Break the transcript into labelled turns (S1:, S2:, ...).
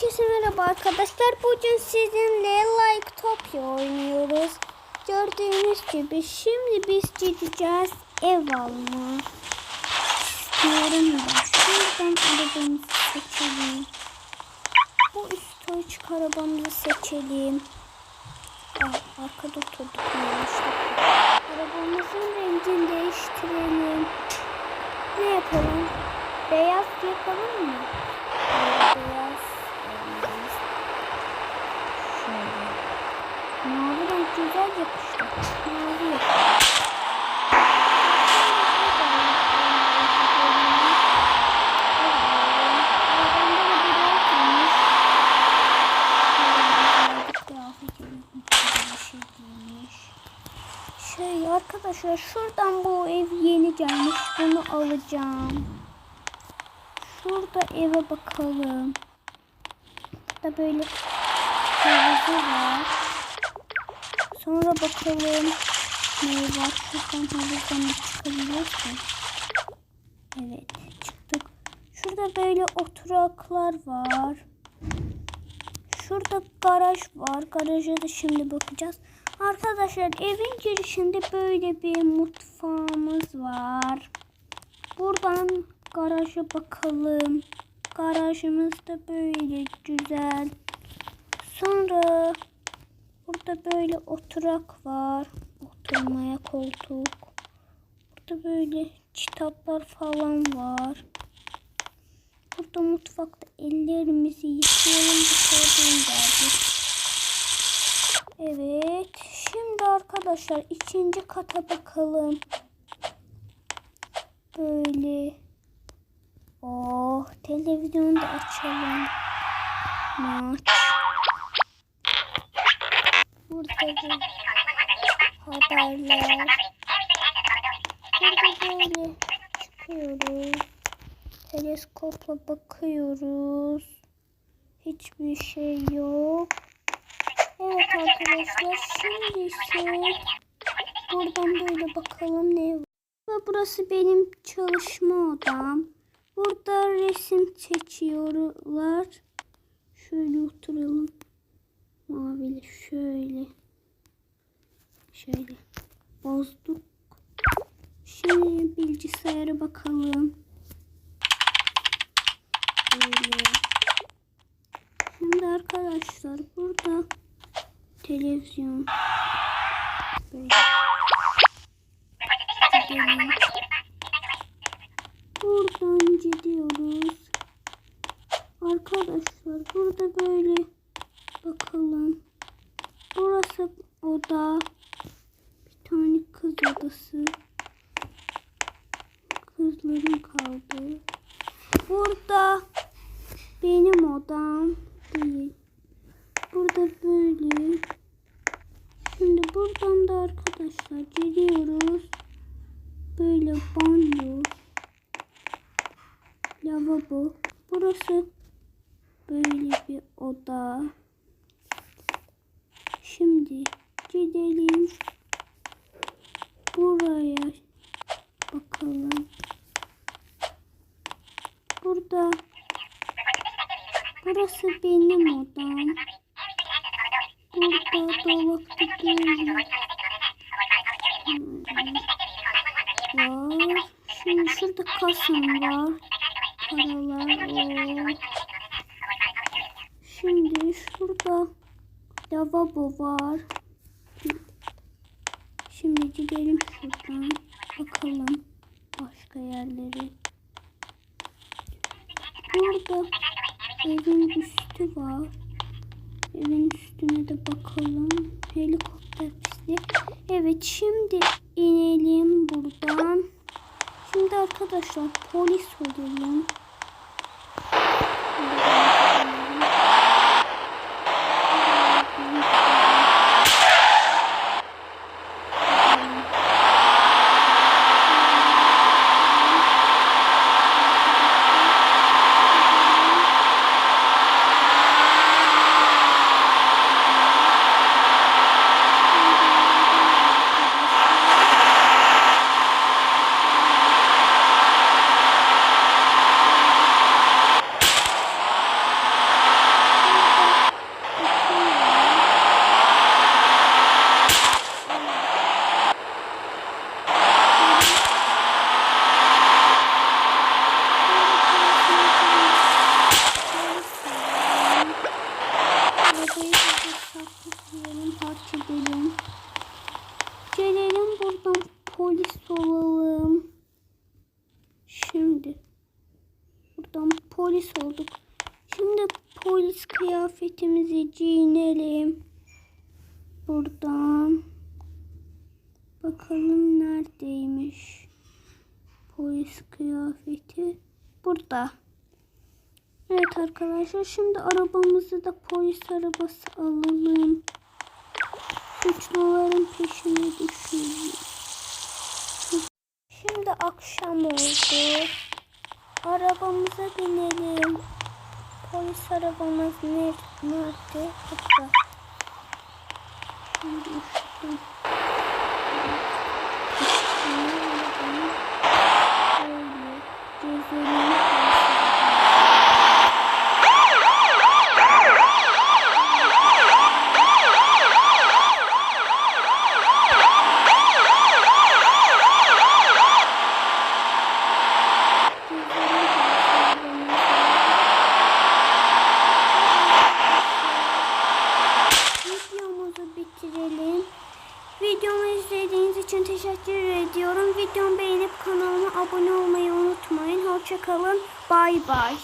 S1: Herkese merhaba arkadaşlar. Bugün sizinle like topya oynuyoruz. Gördüğünüz gibi şimdi biz gideceğiz ev alma. İstiyorum da şuradan arabamızı seçelim. Bu üst açık arabamızı seçelim. Aa, arkada oturduk. Arabamızın rengini değiştirelim. Ne yapalım? Beyaz yapalım mı? Yapalım. Şey arkadaşlar şuradan bu ev yeni gelmiş. Bunu alacağım. Şurada eve bakalım. Burada böyle havuzu var. Sonra bakalım ne var. Şuradan havuzdan mı çıkabiliyorsun? Evet çıktık. Şurada böyle oturaklar var. Şurada garaj var. Garaja da şimdi bakacağız. Arkadaşlar evin girişinde böyle bir mutfağımız var. Buradan garaja bakalım. Garajımız da böyle güzel. Sonra burada böyle oturak var. Oturmaya koltuk. Burada böyle kitaplar falan var. Burada mutfakta ellerimizi yıkayalım dışarıdan. Evet. Şimdi arkadaşlar ikinci kata bakalım. Böyle. Oh televizyonu da açalım. Maç. Burada da haberler. Burada böyle çıkıyoruz. Teleskopla bakıyoruz. Hiçbir şey yok. Evet arkadaşlar şimdi ise buradan böyle bakalım ne var. Burası benim çalışma odam. Burada resim seçiyorlar. Şöyle oturalım. Mavili şöyle. Şöyle. Bozduk. Şimdi bilgisayara bakalım. Böyle. Şimdi arkadaşlar burada televizyon. Böyle. Gidelim. Buradan gidiyoruz. Arkadaşlar burada böyle bakalım. Burası oda. Bir tane kız odası. Kızların kaldı. Burada benim odam değil. Burada böyle. Şimdi buradan da arkadaşlar geliyoruz. Böyle banyo. Lavabo. Burası böyle bir oda. Şimdi gidelim. Buraya bakalım. Burada burası benim odam. Burada dolapta böyle var. Şimdi şurada kasam var. Paralar. Şimdi şurada lavabo var. Şimdi gidelim şuradan. Bakalım başka yerlere. Burada evin üstü var. Evin üstüne de bakalım. Helikopter pisti. Evet şimdi inelim buradan. Şimdi arkadaşlar polis olalım. Polis kıyafetimizi giyinelim. Buradan. Bakalım neredeymiş. Polis kıyafeti. Burada. Evet arkadaşlar şimdi arabamızı da polis arabası alalım. Suçluların peşine düşelim. Şimdi akşam oldu. Arabamıza binelim. Polis arabamız ner- nerede? Burada. Abone olmayı unutmayın. Hoşçakalın. Bay bay.